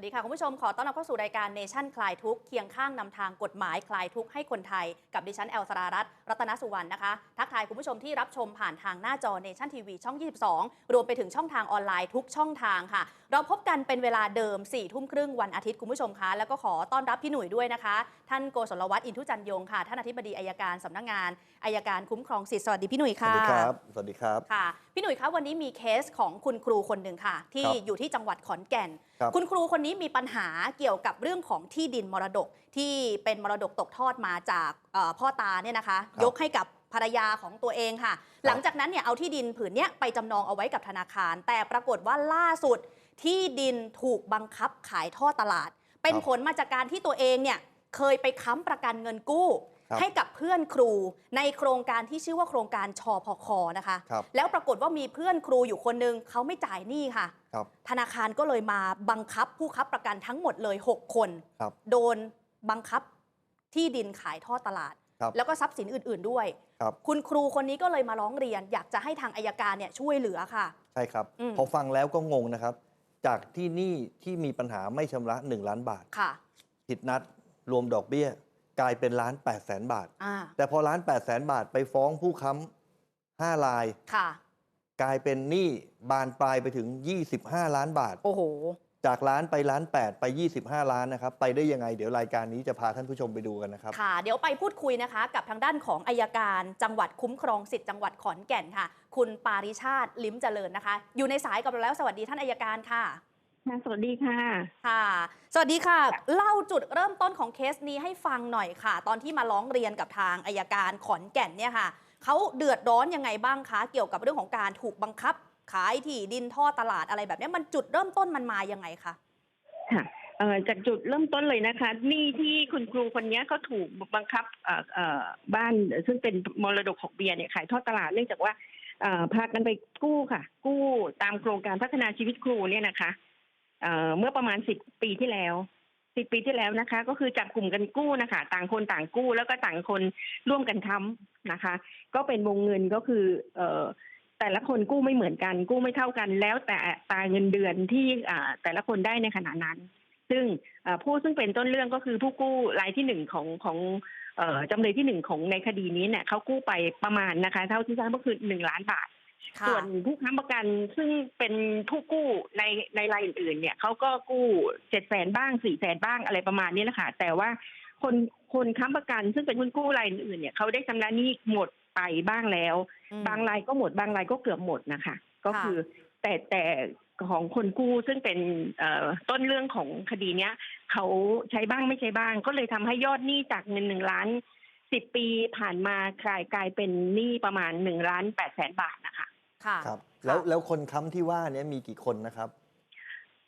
วัสดีค่ะ คุณผู้ชมขอต้อนรับเข้าสู่รายการเนชั่นคลายทุกข์เคียงข้างนำทางกฎหมายคลายทุกข์ให้คนไทย กับดิฉันแอลสรารัตน์รัตนสุวรรณนะคะทักทายคุณผู้ชมที่รับชมผ่านทางหน้าจอเนชั่นทีวีช่อง 22 รวมไปถึงช่องทางออนไลน์ทุกช่องทางค่ะ เราพบกันเป็นเวลาเดิม4ี่ทุ่มครึ่งวันอาทิตย์คุณผู้ชมคะแล้วก็ขอต้อนรับพี่หนุ่ยด้วยนะคะ ท่านโกศลวัฒน์อินทุจันยงค่ะท่านอธิบดีอายการสำนักงานอายการคุ้มครองสิทธิ์สวัสดีพี่หนุ่ยสค่ะวัสดีครับสวัสดีครับค่ะ พี่หนุ่ยคะวันนี้มีเคสของคุณครูคนหนึ่งค่ะ ที่ครับอยู่ที่จังหวัดขอนแก่นครับคุณครูคนนี้มีปัญหาเกี่ยวกับเรื่องของที่ดินมรดกที่เป็นมรดกตกทอดมาจากเอ่อพ่อตาเนี่ยนะคะครับยกให้กับภรรยาของตัวเองค่ะ หลังจากนั้นเนี่ยเอาที่ดินผืนเนี้ยไปจำนองเอาไว้กับธนาคาร แต่ปรากฏว่าล่าสุด ที่ดินถูกบังคับขายท่อตลาด เป็นครับผลมาจากการที่ตัวเองเนี่ยเคยไปค้ำประกันเงินกู้ครับให้กับเพื่อนครูในโครงการที่ชื่อว่าโครงการชอพคนะคะครับแล้วปรากฏว่ามีเพื่อนครูอยู่คนหนึ่งเขาไม่จ่ายหนี้ค่ะครับธนาคารก็เลยมาบังคับผู้ค้ำประกันทั้งหมดเลย 6 คนครับโดนบังคับที่ดินขายท่อตลาดครับแล้วก็ทรัพย์สินอื่น ๆด้วยครับคุณครูคนนี้ก็เลยมาร้องเรียน อยากจะให้ทางอายการเนี่ยช่วยเหลือค่ะ ใช่ครับอืมพอฟังแล้วก็งงนะครับ จากที่หนี้ที่มีปัญหาไม่ชำระ 1 ล้านบาทค่ะผิดนัดรวมดอกเบี้ย กลายเป็นล้าน8แสนบาท อ่าแต่พอล้าน8แสนบาทไปฟ้องผู้ค้ำ5ลาย ค่ะ กลายเป็นหนี้บานปลายไปถึง 25 ล้านบาท โอ้โห จากล้านไปล้าน8ไป 25 ล้านนะครับ ไปได้ยังไง เดี๋ยวรายการนี้จะพาท่านผู้ชมไปดูกันนะครับ ค่ะ เดี๋ยวไปพูดคุยนะคะ กับทางด้านของอายการจังหวัดคุ้มครองสิทธิ์จังหวัดขอนแก่นค่ะ คุณปาริชาติลิ้มเจริญนะคะ อยู่ในสายกับเราแล้วสวัสดีท่านอายการค่ะค่ะสวัสดีค่ะ ค่ะ สวัสดีค่ะ เล่าจุดเริ่มต้นของเคสนี้ให้ฟังหน่อยค่ะ ตอนที่มาร้องเรียนกับทางอายการขอนแก่นเนี่ยค่ะเขาเดือดร้อนยังไงบ้างคะ เกี่ยวกับเรื่องของการถูกบังคับ ขายที่ดินท่อตลาดอะไรแบบนี้มันจุดเริ่มต้นมันมายังไงคะค่ะจากจุดเริ่มต้นเลยนะคะหนี่ที่คุณครูคนนี้ก็ถูกบังคับบ้านซึ่งเป็นมรดกของเบียร์เนี่ยขายทอดตลาดเนื่องจากว่าพากันไปกู้ค่ะ กู้ตามโครงการพัฒนาชีวิตครูเนี่ยนะคะเมื่อประมาณสิบปีที่แล้วสิบปีที่แล้วนะคะ ก็คือจับกลุ่มกันกู้นะคะ ต่างคนต่างกู้แล้วก็ต่างคนร่วมกันค้ำนะคะ ก็เป็นวงเงินก็คืออ แต่ละคนกู้ไม่เหมือนกัน กู้ไม่เท่ากัน แล้วแต่ตาเงินเดือนที่อ่าแต่ละคนได้ในขณะนั้น ซึ่งอ่าผู้ซึ่งเป็นต้นเรื่องก็คือผู้กู้รายที่หนึ่งของของเอ่อจำเลยที่หนึ่งของในคดีนี้เนี่ยเขากู้ไปประมาณนะคะ เท่าที่ทราบก็คือหนึ่งล้านบาทค่ะส่วนผู้ค้ำประกันซึ่งเป็นผู้กู้ในในรายอื่นๆเนี่ยเขาก็กู้เจ็ดแสนบ้างสี่แสนบ้างอะไรประมาณนี้แหละค่ะแต่ว่าคนคนค้ำประกันซึ่งเป็นคนกู้รายอื่นๆเนี่ยเขาได้ชำระหนี้หมด ไปบ้างแล้วอืมบางรายก็หมดบางรายก็เกือบหมดนะคะ ก็ค่ะคือแต่แต่ของคนกู้ซึ่งเป็นเอ่อต้นเรื่องของคดีเนี้ยเขาใช้บ้างไม่ใช้บ้าง ก็เลยทำให้ยอดหนี้จากเงินหนึ่งล้านสิบปีผ่านมากลายกลายเป็นหนี้ประมาณหนึ่งล้านแปดแสนบาทนะคะ ค่ะครับ แล้วแล้วคนค้ำที่ว่าเนี้มีกี่คนนะครับ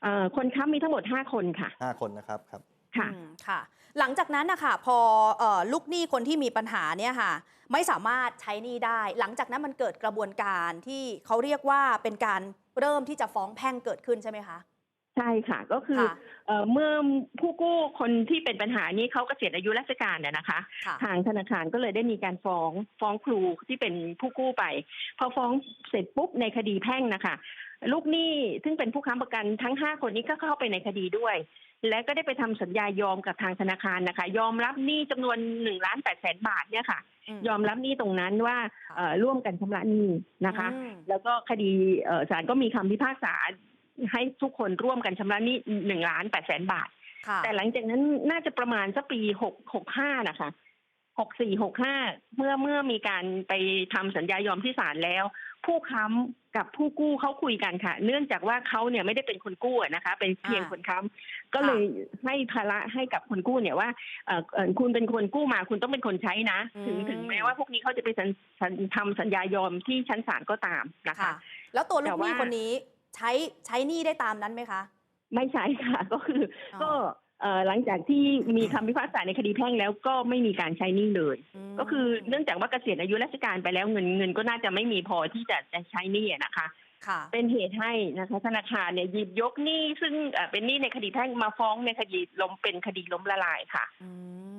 เอ่อคนค้ำมีทั้งหมดห้าคนค่ะ5คนนะครับครับ ค่ะอืมค่ะ หลังจากนั้นนะคะพอเออลูกหนี้คนที่มีปัญหาเนี่ยค่ะไม่สามารถใช้หนี้ได้ หลังจากนั้นมันเกิดกระบวนการที่เขาเรียกว่าเป็นการเริ่มที่จะฟ้องแพ่งเกิดขึ้นใช่ไหมคะใช่ค่ะก็คือค่ะเอ่อเมื่อผู้กู้คนที่เป็นปัญหานี้เขาเกษียณอายุราชการเนี่ยนะคะค่ะทางธนาคารก็เลยได้มีการฟ้องฟ้องครูที่เป็นผู้กู้ไป พอฟ้องเสร็จปุ๊บในคดีแพ่งนะคะ ลูกหนี้ซึ่งเป็นผู้ค้ำประกันทั้งห้าคนนี้ก็เข้าไปในคดีด้วย และก็ได้ไปทำสัญญายอมกับทางธนาคารนะคะ ยอมรับหนี้จำนวนหนึ่งล้านแปดแสนบาทเนี่ยค่ะอืมยอมรับหนี้ตรงนั้นว่าค่ะเอ่อร่วมกันชำระหนี้นะคะอืมแล้วก็คดีเอ่อศาลก็มีคำพิพากษาให้ทุกคนร่วมกันชำระหนี้หนึ่งล้านแปดแสนบาทค่ะแต่หลังจากนั้นน่าจะประมาณสักปีหกหกห้านะคะหกสี่หกห้าเมื่อเมื่อมีการไปทำสัญญายอมที่ศาลแล้ว ผู้ค้ำกับผู้กู้เขาคุยกันค่ะ เนื่องจากว่าเขาเนี่ยไม่ได้เป็นคนกู้อะนะคะ เป็นเพียงอ่าคนค้ำก็เลยให้ภาระให้กับคนกู้เนี่ยว่าเอ่อเอ่อคุณเป็นคนกู้มาคุณต้องเป็นคนใช้นะ ถึงถึงแม้ว่าพวกนี้เขาจะไปสัญสัญทำสัญญายอมที่ชั้นศาลก็ตามนะคะค่ะแล้วตัวลูแต่กหนี้ว่าคนนี้ใช้ใช้หนี้ได้ตามนั้นไหมคะ ไม่ใช่ค่ะ ก็คืออ๋อก็เอ่อ หลังจากที่มีคำพิพากษาในคดีแพ่งแล้วก็ไม่มีการใช้หนี้เลยมก็คือเนื่องจากว่าเกษียณอายุราชการไปแล้วเงินเงินก็น่าจะไม่มีพอที่จะจะใช้หนี้อะนะคะค่ะเป็นเหตุให้นะคะธนาคารเนี่ยหยิบยกหนี้ซึ่งเอ่อเป็นหนี้ในคดีแพ่งมาฟ้องในคดีล้มเป็นคดีล้มละลายค่ะอื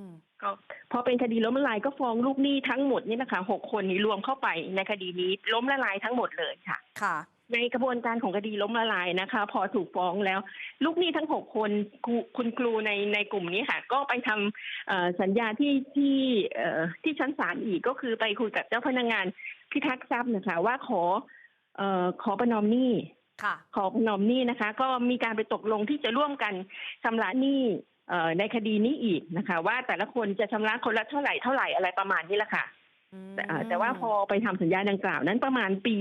มก็พอเป็นคดีล้มละลายก็ฟ้องลูกหนี้ทั้งหมดนี่นะคะหกคนนี้รวมเข้าไปในคดีนี้ล้มละลายทั้งหมดเลยค่ะ ค่ะ ในกระบวนการของคดีล้มละลายนะคะ พอถูกฟ้องแล้ว ลูกหนี้ทั้งหกคนครูคุณครูในในกลุ่มนี้ค่ะ ก็ไปทำเอ่อสัญญาที่ที่เอ่อที่ชั้นศาลอีกก็คือไปคุยกับเจ้าพนักงานพิทักษ์ทรัพย์นะคะ ว่าขอเอ่อขอประนอมหนี้ค่ะขอประนอมหนี้นะคะ ก็มีการไปตกลงที่จะร่วมกันชำระหนี้เอ่อในคดีนี้อีกนะคะ ว่าแต่ละคนจะชำระคนละเท่าไหร่เท่าไหร่อะไรประมาณนี้แหละค่ะแต่อ่าแต่ว่าพอไปทำสัญญาดังกล่าวนั้นประมาณปี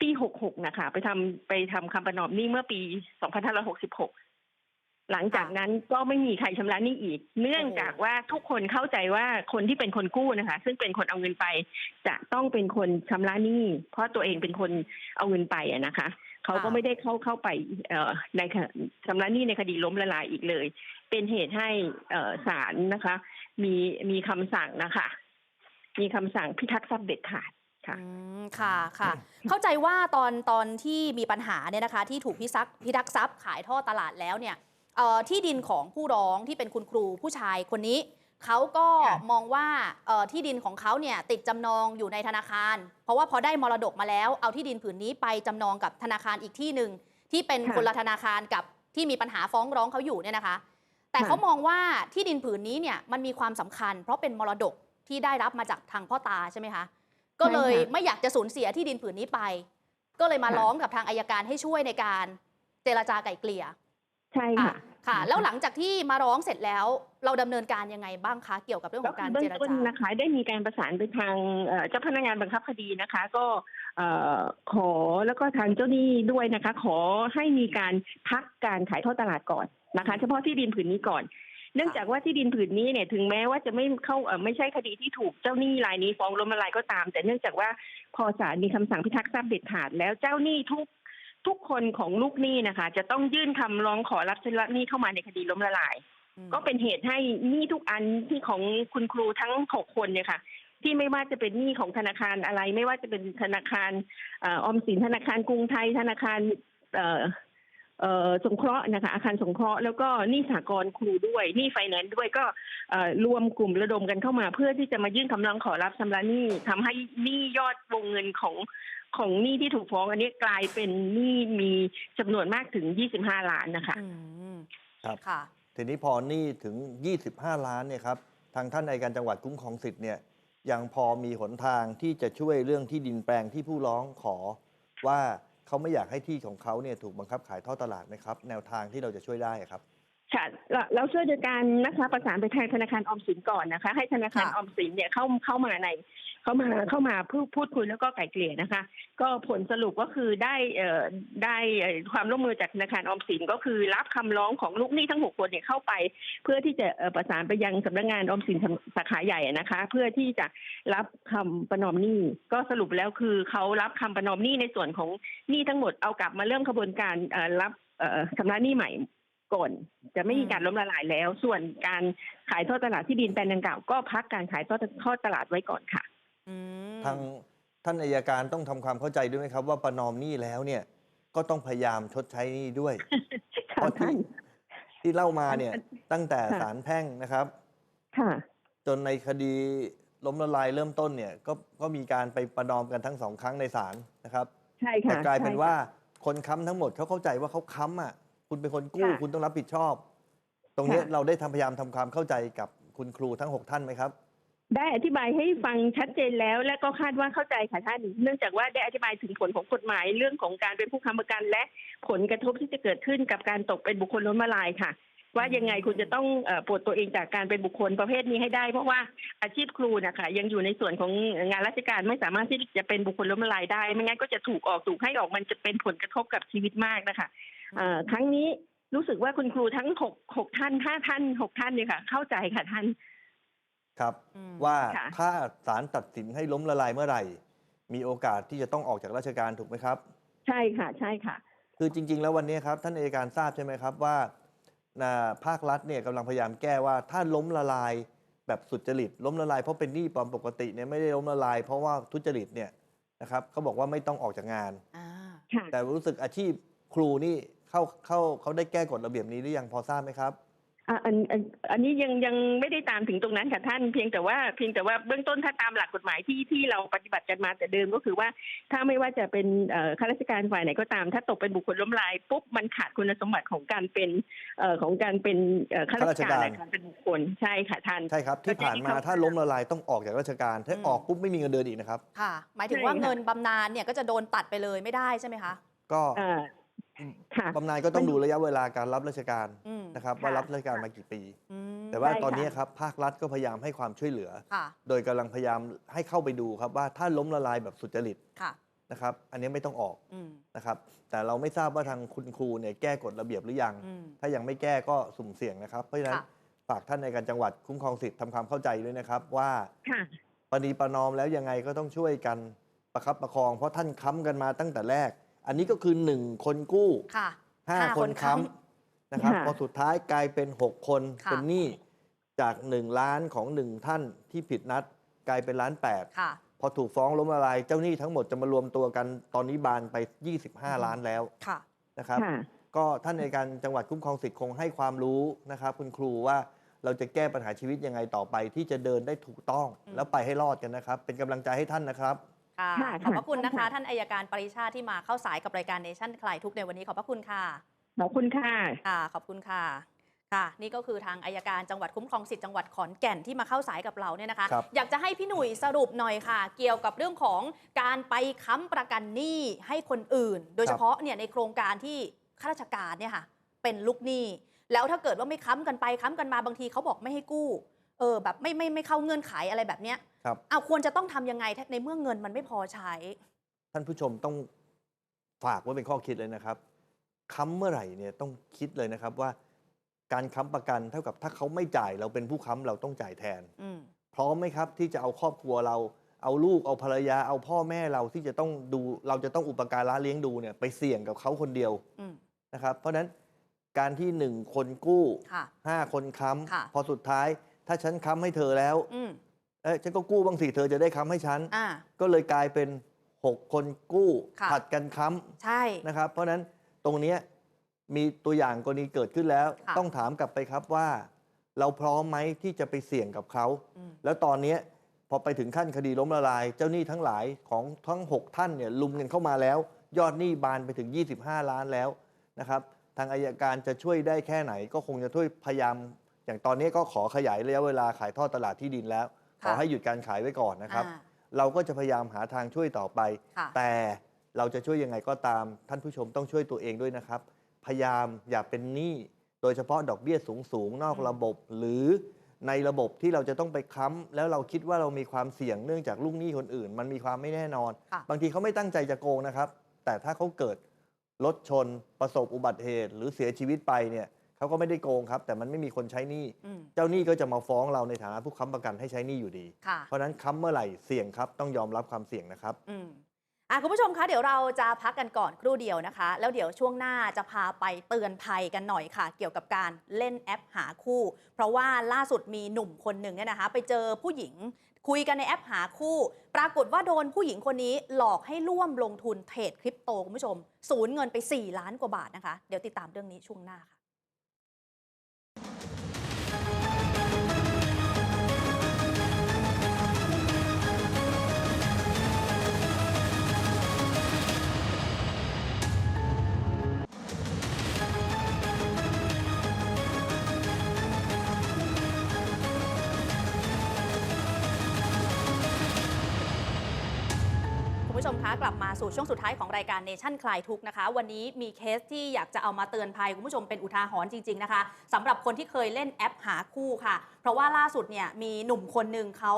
ปีหกหกนะคะ ไปทำไปทำคำประนอมหนี้เมื่อปีสองพันห้าร้อยหกสิบหกหลังจากนั้นก็ไม่มีใครชำระหนี้อีก เนื่องจากว่าทุกคนเข้าใจว่าคนที่เป็นคนกู้นะคะ ซึ่งเป็นคนเอาเงินไป จะต้องเป็นคนชำระหนี้ เพราะตัวเองเป็นคนเอาเงินไปอะนะคะเขาก็ไม่ได้เข้าเข้าไปเอ่อในคชำระหนี้ในคดีล้มละลายอีกเลย เป็นเหตุให้เอ่อศาลนะคะ มีมีคำสั่งนะคะ มีคำสั่งพิทักษ์ทรัพย์เด็ดขาด ค่ะอืมค่ะค่ะ เข้าใจว่าตอนตอนที่มีปัญหาเนี่ยนะคะ ที่ถูกพิซักพิทักษ์ทรัพย์ขายท่อตลาดแล้วเนี่ยเอ่อที่ดินของผู้ร้องที่เป็นคุณครูผู้ชายคนนี้เขาก็ค่ะมองว่าเอ่อที่ดินของเขาเนี่ยติดจำนองอยู่ในธนาคาร เพราะว่าพอได้มรดกมาแล้ว เอาที่ดินผืนนี้ไปจำนองกับธนาคารอีกที่หนึ่งที่เป็นคนละธนาคารกับที่มีปัญหาฟ้องร้องเขาอยู่เนี่ยนะคะ แต่เขามองว่าที่ดินผืนนี้เนี่ยมันมีความสำคัญ เพราะเป็นมรดกที่ได้รับมาจากทางพ่อตาใช่ไหมคะ ก็เลยไม่อยากจะสูญเสียที่ดินผืนนี้ไป ก็เลยมาร้องกับทางอายการให้ช่วยในการเจรจาไกล่เกลี่ย ใช่ค่ะ ค่ะ แล้วหลังจากที่มาร้องเสร็จแล้ว เราดำเนินการยังไงบ้างคะเกี่ยวกับเรื่องขก็องคืการอเบื้อเจงรต้นจานะคะ ได้มีการประสานไปทางเอ่อเจ้าพนักงานบังคับคดีนะคะ ก็เอ่อขอแล้วก็ทางเจ้าหนี้ด้วยนะคะ ขอให้มีการพักการขายทอดตลาดก่อนนะคะ เฉพาะที่ดินผืนนี้ก่อน เนื่องจากว่าที่ดินผืนนี้เนี่ยถึงแม้ว่าจะไม่เข้าเอ่อไม่ใช่คดีที่ถูกเจ้าหนี้รายนี้ฟ้องล้มละลายก็ตาม แต่เนื่องจากว่าพอศาลมีคำสั่งพิทักษ์ทรัพย์เด็ดขาดแล้วเจ้าหนี้ทุกทุกคนของลูกหนี้นะคะ จะต้องยื่นคำร้องขอรับชำระหนี้เข้ามาในคดีล้มละลาย ก็เป็นเหตุให้หนี้ทุกอันที่ของคุณครูทั้งหกคนเนี่ยค่ะที่ไม่ว่าจะเป็นหนี้ของธนาคารอะไร ไม่ว่าจะเป็นธนาคารเออออมสินธนาคารกรุงไทยธนาคารเอ่อเอ่อ สงเคราะห์นะคะอาคารสงเคราะห์แล้วก็หนี้สากลครูด้วยหนี้ไฟแนนซ์ด้วยก็เอ่อรวมกลุ่มระดมกันเข้ามา เพื่อที่จะมายื่นคำร้องขอรับชำระหนี้ทำให้หนี้ยอดวงเงินของของหนี้ที่ถูกฟ้องอันนี้กลายเป็นหนี้มีจำนวนมากถึง 25 ล้านนะคะอืมครับค่ะทีนี้พอหนี้ถึง 25 ล้านเนี่ยครับทางท่านในการจังหวัดคุ้มครองสิทธิ์เนี่ยยังพอมีหนทางที่จะช่วยเรื่องที่ดินแปลงที่ผู้ร้องขอว่า เขาไม่อยากให้ที่ของเขาเนี่ยถูกบังคับขายท่อตลาดไหมครับ แนวทางที่เราจะช่วยได้ครับ ค่ะเราเราช่วยโดยการนะคะประสานไปทางธนาคารออมสินก่อนนะคะ ให้ธนาคารค่ะออมสินเนี่ยเข้าเข้ามาในเข้ามาเข้ามาพูดพูดคุยแล้วก็ไกล่เกลี่ยนะคะ ก็ผลสรุปก็คือได้เอ่อได้เอ่อความร่วมมือจากธนาคารออมสินก็คือรับคำร้องของลูกหนี้ทั้งหกคนเนี่ยเข้าไป เพื่อที่จะเอ่อประสานไปยังสำนักงานออมสินสาขาใหญ่นะคะ เพื่อที่จะรับคำประนอมหนี้ก็สรุปแล้วคือเขารับคำประนอมหนี้ในส่วนของหนี้ทั้งหมดเอากลับมาเริ่มกระบวนการเอ่อรับเอ่อชำระหนี้ใหม่ ก่อน จะไม่มีการล้มละลายแล้ว ส่วนการขายทอดตลาดที่ดินแปลงดังกล่าวก็พักการขายทอดทอดตลาดไว้ก่อนค่ะอืมทางท่านอายการต้องทำความเข้าใจด้วยไหมครับ ว่าประนอมหนี้แล้วเนี่ย ก็ต้องพยายามชดใช้หนี้ด้วยเพค่ะราะที่ท่านที่เล่ามาเนี่ย ตั้งแต่ค่ะศาลแพ่งนะครับ ค่ะ จนในคดีล้มละลายเริ่มต้นเนี่ย ก็ก็มีการไปประนอมกันทั้งสองครั้งในศาลนะครับ ใช่แต่ค่ะกลายเป็นใช่ค่ะว่าคนค้ำทั้งหมดเขาเข้าใจว่าเขาค้ำอะ คุณเป็นคนกู้ค่ะ คุณต้องรับผิดชอบ ตรงเนี้ยค่ะเราได้ทำพยายามทำความเข้าใจกับคุณครูทั้ง 6 ท่านไหมครับ ได้อธิบายให้ฟังชัดเจนแล้ว และก็คาดว่าเข้าใจค่ะท่าน เนื่องจากว่าได้อธิบายถึงผลของกฎหมายเรื่องของการเป็นผู้ค้ำประกัน และผลกระทบที่จะเกิดขึ้นกับการตกเป็นบุคคลล้มละลายค่ะ ว่ายังไงคุณจะต้องเอ่อปลดตัวเองจากการเป็นบุคคลประเภทนี้ให้ได้ เพราะว่าอาชีพครูนะคะยังอยู่ในส่วนของงานราชการไม่สามารถที่จะเป็นบุคคลล้มละลายได้ ไม่งั้นก็จะถูกออกถูกให้ออกมันจะเป็นผลกระทบกับชีวิตมากนะคะเอ่อ ครั้งนี้รู้สึกว่าคุณครูทั้งหกหกท่านห้าท่านหกท่านเนี่ยค่ะ เข้าใจค่ะท่าน ครับอืมว่าค่ะถ้าศาลตัดสินให้ล้มละลายเมื่อไหร่ มีโอกาสที่จะต้องออกจากราชการถูกไหมครับ ใช่ค่ะ ใช่ค่ะ คือจริง ๆ แล้ววันนี้ครับ ท่านอัยการทราบใช่ไหมครับว่าน่ะภาครัฐเนี่ยกำลังพยายามแก้ว่าถ้าล้มละลายแบบสุจริต ล้มละลายเพราะเป็นหนี้ปลอมปกติเนี่ยไม่ได้ล้มละลาย เพราะว่าทุจริตเนี่ยนะครับเขาบอกว่าไม่ต้องออกจากงานอ่าค่ะแต่รู้สึกอาชีพครูนี่ เข้าเข้าเขาได้แก้กฎระเบียบนี้หรือยังพอทราบไหมครับอะอันอันอันนี้ยังยังไม่ได้ตามถึงตรงนั้นค่ะท่านเพียงแต่ว่าเพียงแต่ว่าเบื้องต้นถ้าตามหลักกฎหมายที่ที่เราปฏิบัติกันมาแต่เดิมก็คือว่า ถ้าไม่ว่าจะเป็นเอ่อข้าราชการฝ่ายไหนก็ตาม ถ้าตกเป็นบุคคลล้มละลายปุ๊บมันขาดคุณสมบัติของการเป็นเอ่อของการเป็นเอ่อข้าราชการข้าราชการและการเป็นบุคคลใช่ค่ะท่านใช่ครับที่ผ่านมาถ้าล้มละลายต้องออกจากราชการถ้าอืมออกปุ๊บไม่มีเงินเดือนอีกนะครับค่ะ หมายถึงใช่ว่าค่ะเงินบำนาญเนี่ยก็จะโดนตัดไปเลยไม่ได้ใช่ไหมคะก็เอ่อ ค่ะบำนาญก็ต้องดูระยะเวลาการรับราชการอืมนะครับค่ะว่ารับราชการมากี่ปี อืมแต่ว่าใช่ค่ะตอนนี้ครับภาครัฐก็พยายามให้ความช่วยเหลือ ค่ะโดยกำลังพยายามให้เข้าไปดูครับว่าถ้าล้มละลายแบบสุจริตค่ะ นะครับ อันนี้ไม่ต้องออกอืมนะครับ แต่เราไม่ทราบว่าทางคุณครูเนี่ยแก้กฎระเบียบหรือยัง อืม ถ้ายังไม่แก้ก็สุ่มเสี่ยงนะครับ เพราะฉะนั้นค่ะ ฝากท่านในการจังหวัดคุ้มครองสิทธิ์ทำความเข้าใจด้วยนะครับ ว่าค่ะ ปณีประนอมแล้วยังไงก็ต้องช่วยกันประคับประคอง เพราะท่านค้ำกันมาตั้งแต่แรก อันนี้ก็คือหนึ่งคนกู้ค่ะห้าห้าคคนนค้ค้ำนะครับค่ะพอสุดท้ายกลายเป็น 6 คนค่ะเป็นหนี้จาก 1 ล้านของ 1 ท่านที่ผิดนัดกลายเป็นล้านแปดค่ะพอถูกฟ้องล้มละลายเจ้าหนี้ทั้งหมดจะมารวมตัวกันตอนนี้บานไป 25 ล้านแล้วค่ะนะครับค่ะก็ท่านในการจังหวัดคุ้มครองสิทธิ์คงให้ความรู้นะครับ คุณครูว่าเราจะแก้ปัญหาชีวิตยังไงต่อไป ที่จะเดินได้ถูกต้องอืมแล้วไปให้รอดกันนะครับ เป็นกำลังใจให้ท่านนะครับ ค่ะค่ะขอบพระคุณนะคะค่ะท่านอายการปริชาติที่มาเข้าสายกับรายการเนชั่นคลายทุกข์ในวันนี้ขอบพระคุณค่ะขอบคุณค่ะค่ะขอบคุณค่ะค่ะ นี่ก็คือทางอายการจังหวัดคุ้มครองสิทธิ์จังหวัดขอนแก่นที่มาเข้าสายกับเราเนี่ยนะคะครับอยากจะให้พี่หนุ่ยสรุปหน่อยค่ะ เกี่ยวกับเรื่องของการไปค้ำประกันหนี้ให้คนอื่น โดยเฉพาะเนี่ยในโครงการที่ข้าราชการเนี่ยค่ะ เป็นลูกหนี้แล้วถ้าเกิดว่าไม่ค้ำกันไปค้ำกันมาบางทีเขาบอกไม่ให้กู้ เออแบบไม่ไม่ไม่เข้าเงื่อนไขอะไรแบบเนี้ยครับ เอาควรจะต้องทำยังไงในเมื่อเงินมันไม่พอใช้ ท่านผู้ชมต้องฝากไว้เป็นข้อคิดเลยนะครับค้ำเมื่อไหร่เนี่ยต้องคิดเลยนะครับว่าการค้ำประกันเท่ากับถ้าเขาไม่จ่ายเราเป็นผู้ค้ำเราต้องจ่ายแทน อืม พร้อมไหมครับที่จะเอาครอบครัวเราเอาลูกเอาภรรยาเอาพ่อแม่เราที่จะต้องดูเราจะต้องอุปการะเลี้ยงดูเนี่ยไปเสี่ยงกับเขาคนเดียวอืม นะครับ เพราะฉะนั้นการที่หนึ่งคนกู้ค่ะ ห้าคนค้ค่ะำพอสุดท้าย ถ้าฉันค้ำให้เธอแล้วอืมเอ้ยฉันก็กู้บ้างสิเธอจะได้ค้ำให้ฉัน อ่า ก็เลยกลายเป็นหกคนกู้ค่ะ ผัดกันค้ำใช่นะครับ เพราะฉะนั้นตรงเนี้ยมีตัวอย่างกรณีเกิดขึ้นแล้ว ค่ะ ต้องถามกลับไปครับว่า เราพร้อมไหมที่จะไปเสี่ยงกับเขา อืมแล้วตอนเนี้ยพอไปถึงขั้นคดีล้มละลาย เจ้าหนี้ทั้งหลายของทั้ง 6 ท่านเนี่ยลุมกันเข้ามาแล้ว ยอดหนี้บานไปถึง 25 ล้านแล้วนะครับ ทางอายการจะช่วยได้แค่ไหนก็คงจะช่วยพยายาม อย่างตอนนี้ก็ขอขยายระยะเวลาขายทอดตลาดที่ดินแล้ว ขอค่ะให้หยุดการขายไว้ก่อนนะครับ อ่า เราก็จะพยายามหาทางช่วยต่อไป ค่ะ แต่เราจะช่วยยังไงก็ตามท่านผู้ชมต้องช่วยตัวเองด้วยนะครับ พยายามอย่าเป็นหนี้โดยเฉพาะดอกเบี้ยสูงสูงๆนอกอืมระบบ หรือในระบบที่เราจะต้องไปค้ำแล้วเราคิดว่าเรามีความเสี่ยงเนื่องจากลูกหนี้คนอื่น มันมีความไม่แน่นอน ค่ะ บางทีเขาไม่ตั้งใจจะโกงนะครับ แต่ถ้าเขาเกิดรถชนประสบอุบัติเหตุ หรือเสียชีวิตไปเนี่ย เขาก็ไม่ได้โกงครับ แต่มันไม่มีคนใช้หนี้ อืม เจ้าหนี้ก็จะมาฟ้องเราในฐานะผู้ค้ำประกันให้ใช้หนี้อยู่ดี ค่ะ เพราะฉะนั้นค้ำเมื่อไหร่เสี่ยงครับต้องยอมรับความเสี่ยงนะครับ อืมอะคุณผู้ชมคะเดี๋ยวเราจะพักกันก่อนครู่เดียวนะคะ แล้วเดี๋ยวช่วงหน้าจะพาไปเตือนภัยกันหน่อยค่ะ เกี่ยวกับการเล่นแอปหาคู่ เพราะว่าล่าสุดมีหนุ่มคนหนึ่งเนี่ยนะคะ ไปเจอผู้หญิงคุยกันในแอปหาคู่ ปรากฏว่าโดนผู้หญิงคนนี้หลอกให้ร่วมลงทุนเทรดคริปโตคุณผู้ชม สูญเงินไป 4 ล้านกว่าบาทนะคะ เดี๋ยวติดตามเรื่องนี้ช่วงหน้าค่ะ สู่ช่วงสุดท้ายของรายการเนชั่นคลายทุกนะคะ วันนี้มีเคสที่อยากจะเอามาเตือนภัยคุณผู้ชมเป็นอุทาหรณ์จริง ๆ นะคะสำหรับคนที่เคยเล่นแอปหาคู่ค่ะ เพราะว่าล่าสุดเนี่ยมีหนุ่มคนหนึ่งเขา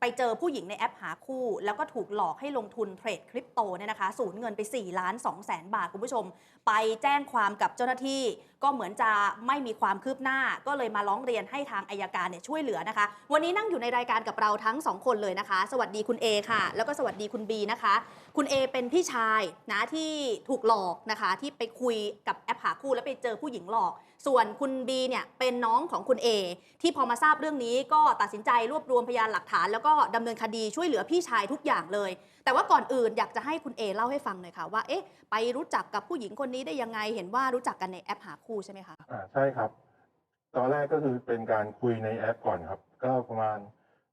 ไปเจอผู้หญิงในแอปหาคู่ แล้วก็ถูกหลอกให้ลงทุนเทรดคริปโตเนี่ยนะคะสูญเงินไป 4 ล้าน2แสนบาทคุณผู้ชม ไปแจ้งความกับเจ้าหน้าที่ ก็เหมือนจะไม่มีความคืบหน้า ก็เลยมาร้องเรียนให้ทางอายการเนี่ยช่วยเหลือนะคะ วันนี้นั่งอยู่ในรายการกับเราทั้งสองคนเลยนะคะ สวัสดีคุณ A ค่ะ แล้วก็สวัสดีคุณ B นะคะ คุณ A เป็นพี่ชายนะที่ถูกหลอกนะคะ ที่ไปคุยกับแอปหาคู่แล้วไปเจอผู้หญิงหลอก ส่วนคุณ B เนี่ยเป็นน้องของคุณ A ที่พอมาทราบเรื่องนี้ก็ตัดสินใจรวบรวมพยานหลักฐาน แล้วก็ดำเนินคดีช่วยเหลือพี่ชายทุกอย่างเลย แต่ว่าก่อนอื่นอยากจะให้คุณ A เล่าให้ฟังหน่อยค่ะว่าเอ๊ะไปรู้จักกับผู้หญิงคนนี้ได้ยังไงเห็นว่ารู้จักกันในแอปหาคู่ใช่ไหมคะอ่าใช่ครับ ตอนแรกก็คือเป็นการคุยในแอปก่อนครับ ก็ประมาณ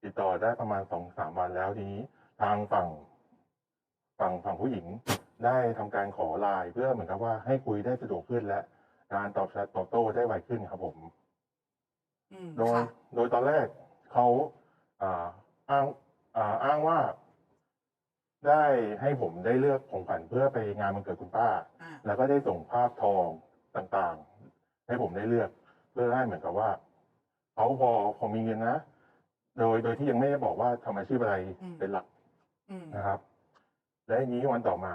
ติดต่อได้ประมาณสองสามวันแล้วทีนี้ ทางฝั่ง ฝั่งฝั่งผู้หญิงได้ทำการขอไลน์เพื่อเหมือนกับว่าให้คุยได้สะดวกขึ้นและการตอบแชทตอบโต้ได้ไวขึ้นครับผมอืมโดยค่ะโดยตอนแรกเขาอ่าอ้างอ่าอ้างว่า ได้ให้ผมได้เลือกของขวัญเพื่อไปงานวันเกิดคุณป้าอ่าแล้วก็ได้ส่งภาพทองต่างๆ ให้ผมได้เลือกเพื่อให้เหมือนกับว่าเขาพอพอมีเงินนะโดยโดยที่ยังไม่ได้บอกว่าทำอาชีพอะไรอืมเป็นหลักอืมนะครับ และทีนี้วันต่อมา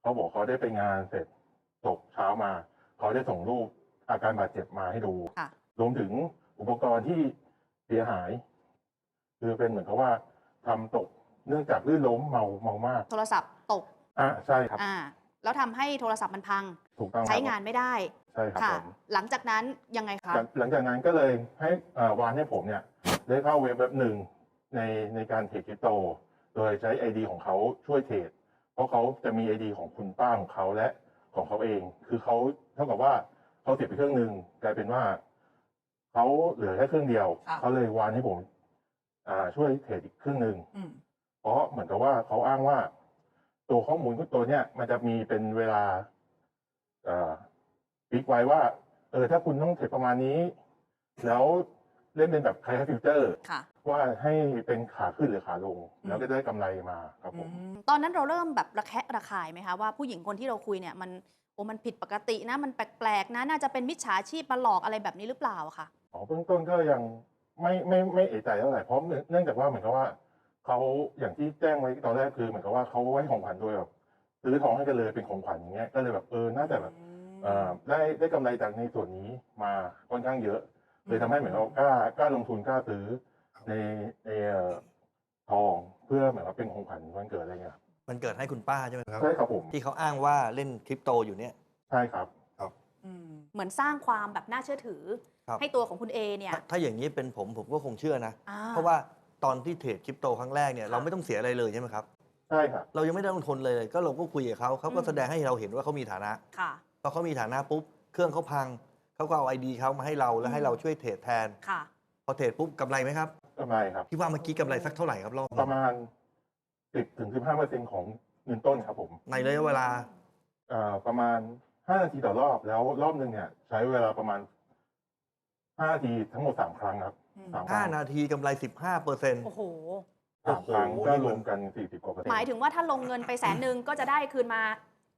เขาบอกเขาได้ไปงานเสร็จตกเช้ามา เขาได้ส่งรูปอาการบาดเจ็บมาให้ดู ค่ะ รวมถึงอุปกรณ์ที่เสียหาย คือเป็นเหมือนกับว่าทำตกเนื่องจากลื่นล้มเมาเมามากโทรศัพท์ตก อะใช่ครับอ่า แล้วทำให้โทรศัพท์มันพัง ถูกต้องครับใช้งานไม่ได้ ใช่ครับค่ะ ผมหลังจากนั้นยังไงคะ หลังหลังจากนั้นก็เลยให้อ่าวานให้ผมเนี่ย ได้เข้าเว็บเว็บหนึ่งในในการเทรดคริปโต โดยใช้ไอดีของเขาช่วยเทรดเพ ราะเขาจะมีไอดีของคุณป้าของเขาและของเขาเอง คือเขาเท่ากับว่าเขาเสียไปเครื่องหนึ่งกลายเป็นว่าเขาเหลือแค่เครื่องเดียวครับเขาเลยวานให้ผม อ่า ช่วยเทรดอีกเครื่องหนึ่ง อืม เพราะเหมือนกับว่าเขาอ้างว่า ตัวข้อมูลตัวเนี้ยมันจะมีเป็นเวลาเอ่อฟิกไว้ว่า เออ ถ้าคุณต้องเทรดประมาณนี้ แล้ว เล่นเป็นแบบคล้ายๆฟิวเจอร์ ค่ะว่าให้เป็นขาขึ้นหรือขาลงอืมแล้วก็ได้กำไรมาครับผม อืมตอนนั้นเราเริ่มแบบระแคะระคายไหมคะว่าผู้หญิงคนที่เราคุยเนี่ยมันโอ้มันผิดปกตินะ มันแปลกๆนะน่าจะเป็นมิจฉาชีพมาหลอกอะไรแบบนี้หรือเปล่าอะค่ะ อ๋อเบื้องต้นก็ยังไม่ไม่ไม่เอะใจเท่าไหร่เพราะเนื่องเนื่องจากว่าเหมือนกับว่าเขาอย่างที่แจ้งไว้ตอนแรกคือเหมือนกับว่าเขาให้ของขวัญโดยแบบซื้อทองให้กันเลยเป็นของขวัญอย่างเงี้ยก็เลยแบบเออน่าจะแบบเอ่อได้ได้กำไรจากในส่วนนี้มาค่อนข้างเยอะ เลยทำให้เหมือนเรากล้ากล้าลงทุนกล้าซื้อในในเอ่อทองเพื่อเหมือนว่าเป็นของขวัญวันเกิดอะไรเงี้ยครับมันเกิดให้คุณป้าใช่ไหมครับ ใช่ครับผมที่เขาอ้างว่าเล่นคริปโตอยู่เนี่ย ใช่ครับ อืมเหมือนสร้างความแบบน่าเชื่อถือ ครับ ให้ตัวของคุณเอเนี่ยถ้าถ้าอย่างนี้เป็นผมผมก็คงเชื่อนะ อ่ เพราะว่าตอนที่เทรดคริปโตครั้งแรกเนี่ยค่ะเราไม่ต้องเสียอะไรเลยใช่ไหมครับ ใช่ครับ เรายังไม่ได้ลงทุนเลยก็เราก็คุยกับเขาเขาก็อืม แสดงให้เราเห็นว่าเขามีฐานะค่ะ พอเขามีฐานะปุ๊บเครื่องเขาพัง เขาก็เอาไอดีเขามาให้เราแล้วให้เราช่วยเทรดแทน ค่ะ พอเทรดปุ๊บกำไรไหมครับกำไรครับ พี่ว่าเมื่อกี้กำไรสักเท่าไหร่ครับรอบประมาณสิบถึงสิบห้าเปอร์เซ็นของเงินต้นครับผมในระยะเวลา เอ่อประมาณห้านาทีต่อรอบแล้วรอบหนึ่งเนี่ย ใช้เวลาประมาณห้านาทีทั้งหมดสามครั้งครับอืมสามครั้ง5 นาทีกำไร 15เปอร์เซ็นต์ โอ้โห สามครั้งโอ้โห ก็รวมกันสี่สิบกว่าเปอร์เซ็นหมายต์ถึงว่าถ้าลงเงินไปแสนหนึ่งก็จะได้คืนมา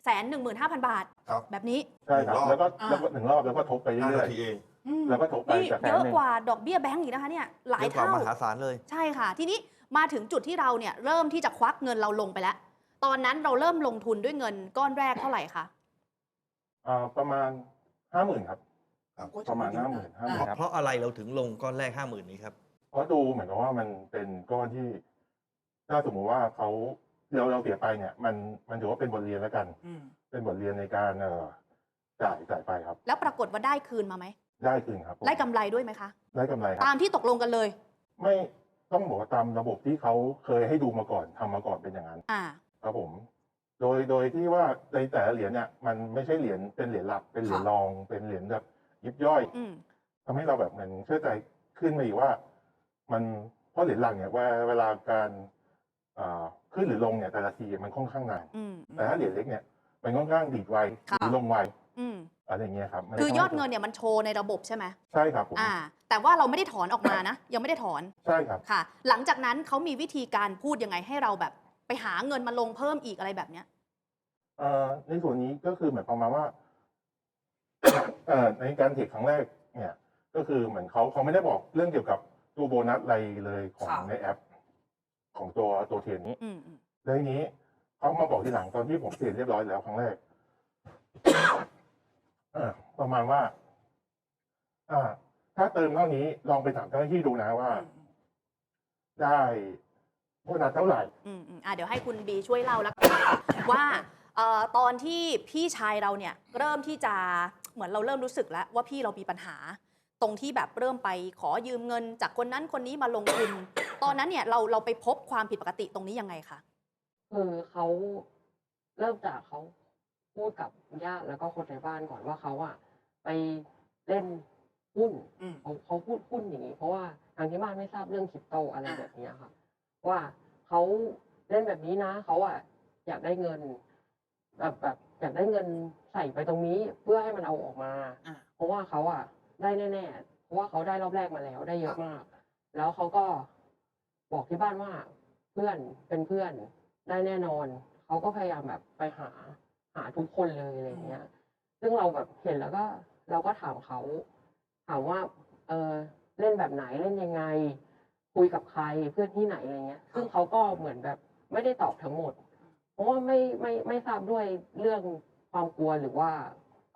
แสนหนึ่งหมื่นห้าพันบาท ครับ แบบนี้ ใช่ครับหนึ่งรอบแล้วก็อ่าแล้วก็หนึ่งรอบแล้วก็ทบไปห้าเรื่อนายทีเอง อืมแล้วก็ทบไปนี่จากแสนเยอะหนึ่ง กว่าดอกเบี้ยแบงก์อีกนะคะเนี่ยหลายเยอะกว่าเท่ามหาศาลเลย ใช่ค่ะ ทีนี้มาถึงจุดที่เราเนี่ยเริ่มที่จะควักเงินเราลงไปแล้ว ตอนนั้นเราเริ่มลงทุนด้วยเงินก้อนแรกเท่าไหร่คะอ่าประมาณห้าหมื่นครับครับประมาณห้าหมื่นห้าหมื่น ครับ เพราะอะไรเราถึงลงก้อนแรก5 0,000นี้ครับ เพราะดูเหมือนกับว่ามันเป็นก้อนที่ ถ้าสมมุติว่าเขา เราเราเสียไปเนี่ยมันมันถือว่าเป็นบทเรียนแล้วกันเป็นบทเรียนในการเอ่อจ่ายจ่ายไปครับ แล้วปรากฏว่าได้คืนมาไหมได้คืนครับผมได้กำไรด้วยไหมคะ ได้กำไรคตารับมที่ตกลงกันเลย ไม่ต้องบอกว่าตามระบบที่เขาเคยให้ดูมาก่อนทำมาก่อนเป็นอย่างนั้นอ่า ครับผม โดยโดยที่ว่าในแต่ละเหรียญเนี่ยมันไม่ใช่เหรียญเป็นเหรียญหลักเป็นเหรียญค่ะ รอง เป็นเหรียญแบบยิบย่อยอืม ทำให้เราแบบเหมือนเชื่อใจขึ้นมาอีกว่า มันเพราะเหรียญหลักเนี่ยว่าเวลาการอ่า ขึ้นหรือลงเนี่ยแต่ละทีมันค่อนข้างนานอืมแต่ถ้าเหรียญเล็กเนี่ยมันค่อนข้างดีดไวหค่ะรือลงไวอืมอะไรอย่างเงี้ยครับมันคือยอดทำให้เงินเนี่ยมันโชว์ในระบบใช่ไหมใช่ครับผมอ่าแต่ว่าเราไม่ได้ถอนออกมานะ ยังไม่ได้ถอนใช่ครับค่ะ หลังจากนั้นเขามีวิธีการพูดยังไงให้เราแบบ ไปหาเงินมาลงเพิ่มอีกอะไรแบบเนี้ยเอ่อในส่วนนี้ก็คือเหมือนประมาณว่าเอ่อในการเทรดครั้งแรกเนี่ย ก็คือเหมือนเขาเขาไม่ได้บอกเรื่องเกี่ยวกับตัวโบนัสอะไรเลยของค่ะในแอป ของตัวตัวเทรดนี้อืมอืมแล้วทีนี้เขามาบอกทีหลังตอนที่ผมเทรดเรียบร้อยแล้วครั้งแรกเอ่อประมาณว่า อ่า ถ้าเติมเท่านี้ลองไปถามเจ้าหน้าที่ดูนะว่า ได้โบนัสเท่าไหร่ อืมอืมอะเดี๋ยวให้คุณบีช่วยเล่าแล้วกันค่ะว่าเอ่อตอนที่พี่ชายเราเนี่ย เริ่มที่จะเหมือนเราเริ่มรู้สึกแล้ว ว่าพี่เรามีปัญหา ตรงที่แบบเริ่มไปขอยืมเงิน จากคนนั้นคนนี้มาลงทุน ตอนนั้นเนี่ยเราเราไปพบความผิดปกติตรงนี้ยังไงคะคือเขาเริ่มจากเขาพูดกับญาติแล้วก็คนในบ้านก่อนว่าเขาอะไปเล่นหุ้นอืมเขาเขาพูดหุ้นอย่างนี้ เพราะว่าทางที่บ้านไม่ทราบเรื่องคริปโตอะไรอ่าแบบเนี้ยค่ะ ว่าเขาเล่นแบบนี้นะเขาอะอยากได้เงิน แบบแบบอยากได้เงินใส่ไปตรงนี้เพื่อให้มันเอาออกมาอ่าเพราะว่าเขาอะได้แน่ๆเพราะว่าเขาได้รอบแรกมาแล้วได้เยอะมาก แล้วเขาก็ บอกที่บ้านว่าเพื่อนเป็นเพื่อนได้แน่นอน เขาก็พยายามแบบไปหาหาทุกคนเลยอะไรอย่างเงี้ย ซึ่งเราแบบเห็นแล้วก็เราก็ถามเขาถามว่า เออเล่นแบบไหนเล่นยังไง คุยกับใครเพื่อนที่ไหนอะไรเงี้ย ซึ่งเขาก็เหมือนแบบไม่ได้ตอบทั้งหมด เพราะว่าไม่ไม่ไม่ทราบด้วยเรื่องความกลัวหรือว่า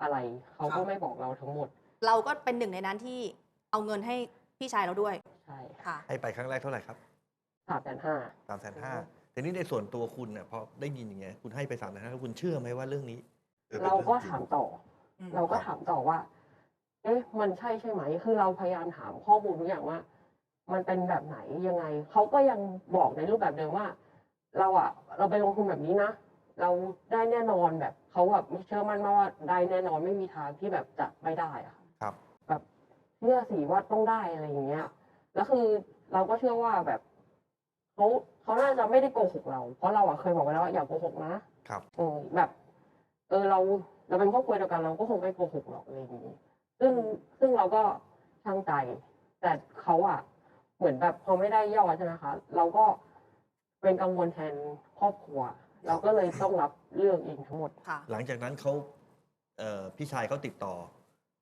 อะไร เขาก็ไม่บอกเราทั้งหมด เราก็เป็นหนึ่งในนั้นที่เอาเงินให้พี่ชายเราด้วย ใช่ค่ะ ให้ไปครั้งแรกเท่าไหร่ครับ สามแสนห้าสามแสนห้าทีนี้ในส่วนตัวคุณเนี่ยพอได้ยินอย่างเงี้ยคุณให้ไปสามแสนห้าคุณเชื่อไหมว่าเรื่องนี้ออป็นเราก็องจงถามต่ออืมเราก็ถามต่อว่า เอ๊ะ มันใช่ใช่ไหม คือเราพยายามถามข้อมูลทุกอย่างว่า มันเป็นแบบไหนยังไง เขาก็ยังบอกในรูปแบบเดิมว่า เราอะเราไปลงทุนแบบนี้นะเราได้แน่นอนแบบเขาแบบไม่เชื่อมั่นมากว่าได้แน่นอนไม่มีทางที่แบบจะไม่ได้อะครับ แบบเชื่อสีว่าต้องได้อะไรอย่างเงี้ยแล้วคือเราก็เชื่อว่าแบบ เขาเขาน่าจะไม่ได้โกหกเรา เพราะเราอะเคยบอกไว้แล้วว่าอย่าโกหกนะครับเออแบบ เออเราเราเป็นครอบครัวเดียวกันเราก็คงไม่โกหกหรอกอะไรอย่างนี้ซึ่งซึ่งเราก็ช่างใจ แต่เขาอะเหมือนแบบพอไม่ได้ยอดใช่ไหมคะ เราก็เป็นกังวลแทนครอบครัว เราก็เลยต้องรับเรื่องเองทั้งหมดค่ะ หลังจากนั้นเขาเอ่อพี่ชายเขาติดต่อ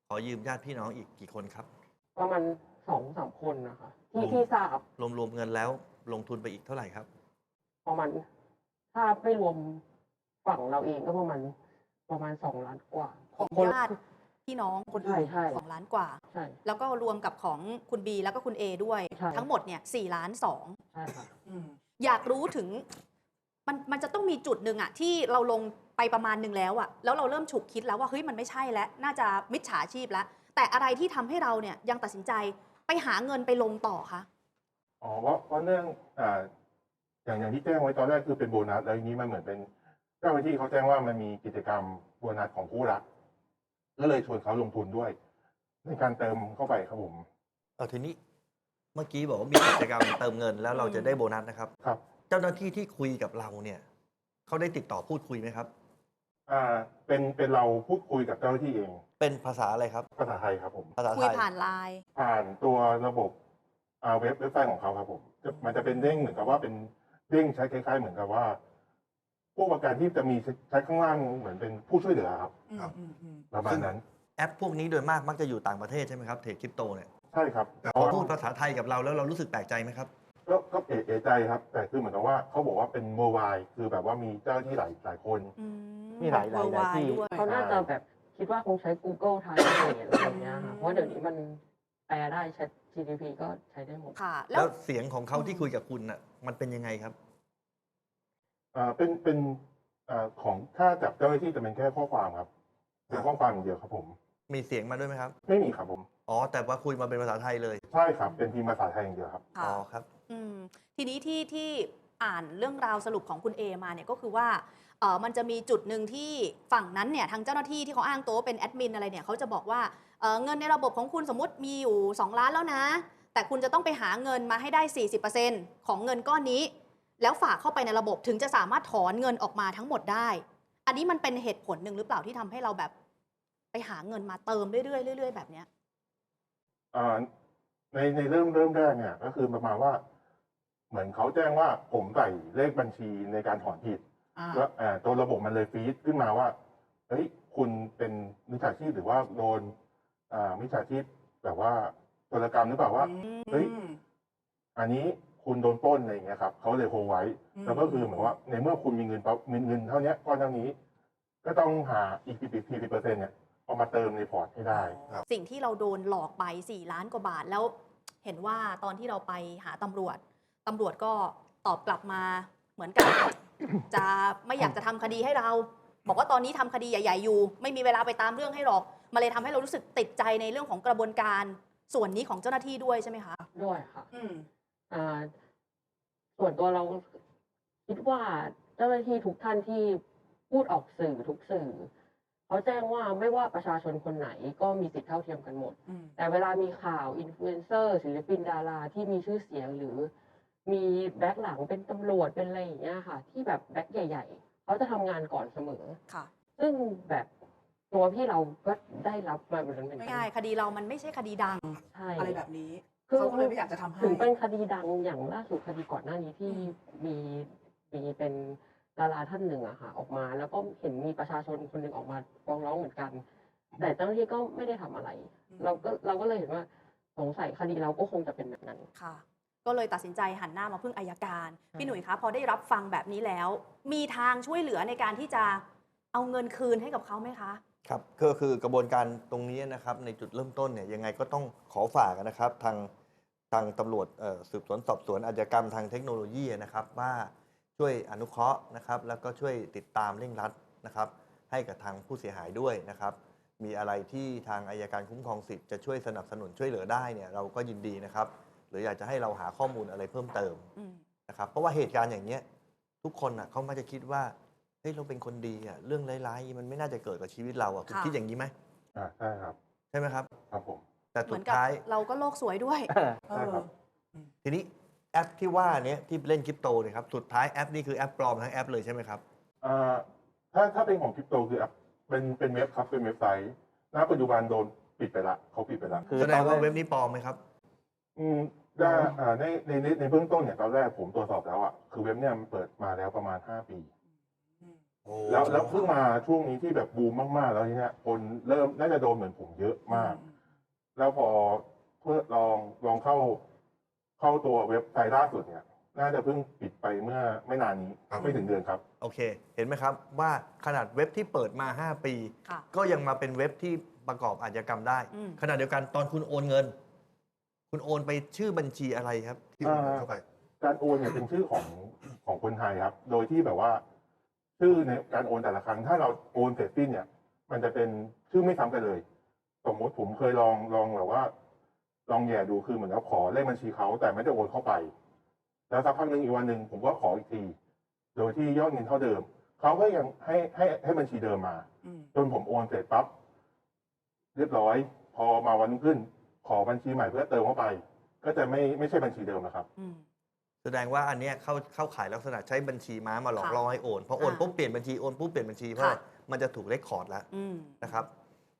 ขอยืมญาติพี่น้องอีกกี่คนครับ ประมาณสองสามคนนะคะที่รวมที่ทราบรวมๆเงินแล้ว ลงทุนไปอีกเท่าไหร่ครับ ประมาณถ้าไม่รวมฝั่งเราเองก็ประมาณประมาณสองล้านกว่าของคน ญาติพี่น้องคนอื่นใช่ใช่ สองล้านกว่า ใช่ แล้วก็รวมกับของคุณบีแล้วก็คุณเอด้วย ใช่ ทั้งหมดเนี่ยสี่ล้านสอง ใช่ค่ะ อยากรู้ถึงมันมันจะต้องมีจุดหนึ่งอะที่เราลงไปประมาณหนึ่งแล้วอะแล้วเราเริ่มฉุกคิดแล้วว่าเฮ้ยมันไม่ใช่แล้ว น่าจะมิจฉาชีพแล้ว แต่อะไรที่ทำให้เราเนี่ยยังตัดสินใจไปหาเงินไปลงต่อคะ อ๋อเพราะเพราะเรื่องอ่าอย่างอย่างที่แจ้งไว้ตอนแรกคือเป็นโบนัสแล้วทีนี้มันเหมือนเป็นเจ้าหน้าที่เขาแจ้งว่ามันมีกิจกรรมโบนัสของคู่รักก็เลยชวนเขาลงทุนด้วย ในการเติมเข้าไปครับผมเออทีนี้เมื่อกี้บอกว่ามีกิจกรรมเติมเงินแล้วเราจะได้โบนัสนะครับ ครับ เจ้าหน้าที่ที่คุยกับเราเนี่ยเขาได้ติดต่อพูดคุยไหมครับ อ่าเป็นเป็นเราพูดคุยกับเจ้าหน้าที่เอง เป็นภาษาอะไรครับภาษาไทยครับผมภาษาคุไทยยผ่านไลน์ผ่านตัวระบบ อ่าเว็บเว็บไซต์ของเขาครับผมจะมันจะเป็นเด้งเหมือนกับว่าเป็นเด้งใช้คล้ายๆ เหมือนกับว่าผู้ประกันที่จะมีใช้ข้างล่างเหมือนเป็นผู้ช่วยเหลือครับครับประมาณนั้น แอปพวกนี้โดยมากมักจะอยู่ต่างประเทศใช่ไหมครับเทรดคริปโตเนี่ยใช่ครับพอพูดภาษาไทยกับเราแล้วเรารู้สึกแปลกใจไหมครับ ก็ก็เอะเอะใจครับ แต่คือเหมือนกับว่าเขาบอกว่าเป็นโมบายคือแบบว่ามีเจ้าหน้าที่หลายหลายคน อืมีหลายหลายหลายที่ worldwide ด้วย เขาน่าจะแบบคิดว่าคงใช้ Google Translate อะไรอย่างเงี้ยค่ะเพราะว่าเดี๋ยวนี้มันแปลได้ Chat GTP ก็ใช้ได้หมด ค่ะ แล้แล้ววเสียงของเขาที่คุยกับคุณน่ะมันเป็นยังไงครับ อ่าเป็นเป็นอ่าของถ้าจากเจ้าหน้าที่จะเป็นแค่ข้อความครับเป็นข้อความอย่างเดียวครับผม มีเสียงมาด้วยไหมครับ ไม่มีครับผม อ๋อ แต่ว่าคุยมาเป็นภาษาไทยเลย ใช่ครับ เป็นพิมพ์ภาษาไทยอย่างเดียวครับค่ะอ๋อครับ อืมทีนี้ที่ที่อ่านเรื่องราวสรุปของคุณเอมาเนี่ยก็คือว่าเออมันจะมีจุดหนึ่งที่ฝั่งนั้นเนี่ยทางเจ้าหน้าที่ที่เขาอ้างตัวว่าเป็นแอดมินอะไรเนี่ยเขาจะบอกว่า เอ่อเงินในระบบของคุณสมมติมีอยู่ 2 ล้านแล้วนะ แต่คุณจะต้องไปหาเงินมาให้ได้ 40%ของเงินก้อนนี้ แล้วฝากเข้าไปในระบบถึงจะสามารถถอนเงินออกมาทั้งหมดได้ อันนี้มันเป็นเหตุผลหนึ่งหรือเปล่าที่ทำให้เราแบบ ไปหาเงินมาเติมเรื่อยๆเรื่อยๆแบบเนี้ยอ่าในในเริ่มเริ่มแรกเนี่ย ก็คือประมาณว่า เหมือนเขาแจ้งว่าผมใส่เลขบัญชีในการถอนผิดแล้วอ่าตัวระบบมันเลยฟีดขึ้นมาว่าเฮ้ยคุณเป็นมิจฉาชีพหรือว่าโดน อ่ามิจฉาชีพแบบว่าโจรกรรมหรือเปล่าว่า เฮ้ย อันนี้คุณโดนปล้นอะไรอย่างเงี้ยครับเขาเลยโฮไว้อืมแล้วก็คือเหมือนว่า ในเมื่อคุณมีเงินปั๊บเงินเงินเท่าเนี้ยก้อนเท่านี้ ก็ต้องหาอีกสี่สิบเปอร์เซ็นต์เนี่ยเอามาเติมในพอร์ตให้ได้สิ่งที่เราโดนหลอกไป 4 ล้านกว่าบาท แล้วเห็นว่าตอนที่เราไปหาตำรวจตำรวจก็ตอบกลับมาเหมือนกับ จะไม่อยากจะทำคดีให้เรา บอกว่าตอนนี้ทำคดีใหญ่ ๆ อยู่ ไม่มีเวลาไปตามเรื่องให้หรอก มาเลยทำให้เรารู้สึกติดใจในเรื่องของกระบวนการส่วนนี้ของเจ้าหน้าที่ด้วยใช่ไหมคะ ด้วยค่ะอืม อ่าส่วนตัวเราคิดว่าเจ้าหน้าที่ทุกท่านที่พูดออกสื่อทุกสื่อเขเขาแจ้งว่าไม่ว่าประชาชนคนไหนก็มีสิทธิเท่าเทียมกันหมด อืม แต่เวลามีข่าวอินฟลูเอนเซอร์ศิลปินดาราที่มีชื่อเสียงหรือมีแบ็คหลังเป็นตำรวจเป็นอะไรอย่างเงี้ยค่ะ ที่แบบแบ็คใหญ่ ๆ เขาจะทำงานก่อนเสมอ ค่ะ ซึ่งแบบ ตัวพี่เราก็ได้รับมาแบบนั้นเหมือนกัง่ายๆคดีเรามันไม่ใช่คดีดังใช่อะไรแบบนี้คือเขาก็เลยไม่อยากจะทำให้ ถึงเป็นคดีดังอย่างล่าสุดคดีก่อนหน้านี้ที่มีมีเป็นดาราท่านหนึ่งอะค่ะออกมา แล้วก็เห็นมีประชาชนคนหนึ่งออกมาฟ้องร้องเหมือนกัน แต่เจ้าหน้าที่ก็ไม่ได้ทำอะไรอืมเราก็เราก็เลยเห็นว่าสงสัยคดีเราก็คงจะเป็นแบบนั้น ค่ะ ก็เลยตัดสินใจหันหน้ามาพึ่งอายการอืมพี่หนุ่ยคะพอได้รับฟังแบบนี้แล้ว มีทางช่วยเหลือในการที่จะเอาเงินคืนให้กับเขาไหมคะ ครับก็คือกระบวนการตรงนี้นะครับ ในจุดเริ่มต้นเนี่ยยังไงก็ต้องขอฝากนะครับ ทางทางตำรวจเอ่อสืบสวนสอบสวนอาชญากรรมทางเทคโนโลยีนะครับ ว่าช่วยอนุเคราะห์นะครับ แล้วก็ช่วยติดตามเร่งรัดนะครับ ให้กับทางผู้เสียหายด้วยนะครับ มีอะไรที่ทางอายการคุ้มครองสิทธิ์จะช่วยสนับสนุนช่วยเหลือได้เนี่ยเราก็ยินดีนะครับ หรืออยากจะให้เราหาข้อมูลอะไรเพิ่มเติมอืมนะครับ เพราะว่าเหตุการณ์อย่างเนี้ยทุกคนอะเขามักจะคิดว่า เฮ้ยเราเป็นคนดีอะเรื่องร้ายๆมันไม่น่าจะเกิดกับชีวิตเราอะคุณค่ะ คิดอย่างนี้ไหมอ่าใช่ครับใช่ไหมครับ ครับผมแต่เหสุมือดนกับท้าย เราก็โลกสวยด้วย เอใช่อ ครับ ทีนี้แอปที่ว่าเนี้ยที่เล่นคริปโตเนี่ยครับสุดท้ายแอปนี้คือแอปปลอมทั้งแอปเลยใช่ไหมครับ อ่าถ้าถ้าเป็นของคริปโตคือแอปเป็นเป็นเว็บครับเป็นเว็บไซต์ณปัจจุบันโดนปิดไปละเขาปิดไปละแสดงว่าเว็บนี้ปลอมไหมครับ อืมได้อ่าในในในในเบื้องต้นเนี่ยตอนแรกผมตรวจสอบแล้วอะคือเว็บเนี่ยมันเปิดมาแล้วประมาณห้าปี แล้วแล้วเพิ่งมาช่วงนี้ที่แบบบูมมากๆ แล้วทีเนี้ยคนเริ่มน่าจะโดนเหมือนผมเยอะมาก แล้วพอเพื่อลองลองเข้าเข้าตัวเว็บไซต์ล่าสุดเนี่ย น่าจะเพิ่งปิดไปเมื่อไม่นานนี้ครับ ไม่ถึงเดือนครับ โอเค เห็นไหมครับว่าขนาดเว็บที่เปิดมา 5 ปี ค่ะ ก็ยังมาเป็นเว็บที่ประกอบอาชญากรรมได้ อืม ขณะเดียวกันตอนคุณโอนเงิน คุณโอนไปชื่อบัญชีอะไรครับที่โอนเงินเข้าไป การโอนเนี่ยเป็นชื่อของของคนไทยครับ โดยที่แบบว่า ชื่อในการโอนแต่ละครั้ง ถ้าเราโอนเสร็จสิ้นเนี่ย มันจะเป็นชื่อไม่ซ้ำกันเลย สมมติผมเคยลองลองแบบว่า ลองแย่ดูคือเหมือนกับขอเลขบัญชีเขาแต่ไม่ได้โอนเข้าไป แล้วสักพักหนึ่งอีกวันหนึ่งผมก็ขออีกที โดยที่ยอดเงินเท่าเดิมเขาก็ยังให้ให้ให้บัญชีเดิมมาอืมจนผมโอนเสร็จปั๊บเรียบร้อย พอมาวันรุ่งขึ้น ขอบัญชีใหม่เพื่อเติมเข้าไป ก็จะไม่ไม่ใช่บัญชีเดิมนะครับอืม แสดงว่าอันเนี้ยเข้าเข้าขายลักษณะใช้บัญชีม้ามาหลอกค่ะล่อให้โอนพอโอนอ่าปุ๊บเปลี่ยนบัญชีโอนปุ๊บเปลี่ยนบัญชีเพราะค่ะมันจะถูกเลคคอร์ดแล้วอืม นะครับ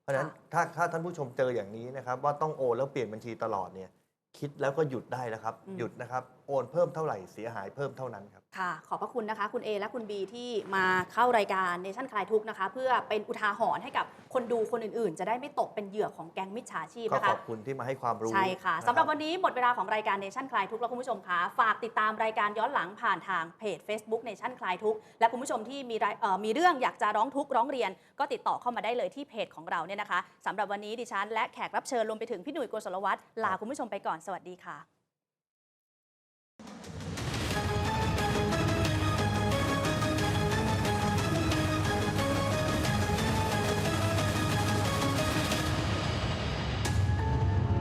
เพราะฉะนั้นค่ะถ้าถ้าท่านผู้ชมเจออย่างนี้นะครับ ว่าต้องโอนแล้วเปลี่ยนบัญชีตลอดเนี่ย คิดแล้วก็หยุดได้แล้วครับ อืม หยุดนะครับโอนเพิ่มเท่าไหร่เสียหายเพิ่มเท่านั้นครับ ค่ะ ขอบพระคุณนะคะ คุณ A และคุณ B ที่มาเข้ารายการเนชั่นคลายทุกนะคะ เพื่อเป็นอุทาหรณ์ให้กับคนดูคนอื่นๆ จะได้ไม่ตกเป็นเหยื่อของแก๊งมิจฉาชีพก็นะคะขอบคุณที่มาให้ความรู้ใช่ค่ะนสำหรับวันนี้หมดเวลาของรายการเนชั่นคลายทุกแล้วคุณผู้ชมคะฝากติดตามรายการย้อนหลังผ่านทางเพจ Facebook เนชั่นคลายทุกและคุณผู้ชมที่มีรายเอ่อมีเรื่องอยากจะร้องทุกข์ร้องเรียน ก็ติดต่อเข้ามาได้เลยที่เพจของเราเนี่ยนะคะสำหรับวันนี้ดิฉันและแขกรับเชิญรวมไปถึงพี่หนุ่ยโกศลวัฒน์ลาคุณผู้ชมไปก่อนสวัสดีค่ะ